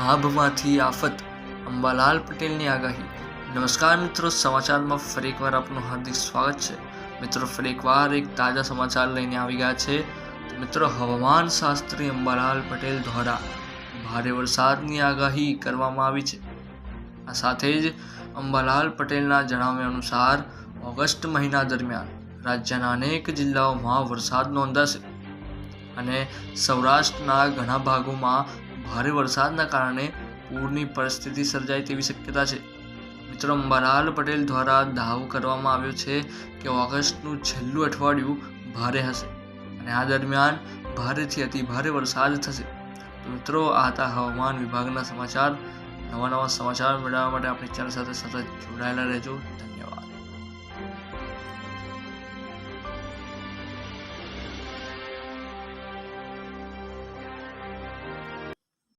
આભમાંથી આફત અંબાલાલ પટેલની આગાહી. નમસ્કાર મિત્રો, સમાચારમાં ફરી એકવાર આપનું હાર્દિક સ્વાગત છે. મિત્રો, ફરી એકવાર એક તાજા સમાચાર લઈને આવી ગયા છે. મિત્રો, હવામાન શાસ્ત્રી અંબાલાલ પટેલ દ્વારા ભારે વરસાદની આગાહી કરવામાં આવી છે. આ સાથે જ અંબાલાલ પટેલના જણાવ્યા અનુસાર, ઓગસ્ટ મહિના દરમિયાન રાજ્યના અનેક જિલ્લાઓમાં વરસાદ નોંધાશે. અને સૌરાષ્ટ્રના ઘણા ભાગોમાં ભારે વરસાદના કારણે પૂરની પરિસ્થિતિ સર્જાય તેવી શક્યતા છે. મિત્રો, અંબાલાલ પટેલ દ્વારા દાવો કરવામાં આવ્યો છે કે ઓગસ્ટનું છેલ્લું અઠવાડિયું ભારે હશે અને આ દરમિયાન ભારેથી અતિ ભારે વરસાદ થશે. મિત્રો, આ હતા હવામાન વિભાગના સમાચાર. નવા નવા સમાચાર મેળવવા માટે આપણી ચેનલ સાથે સતત જોડાયેલા રહેજો.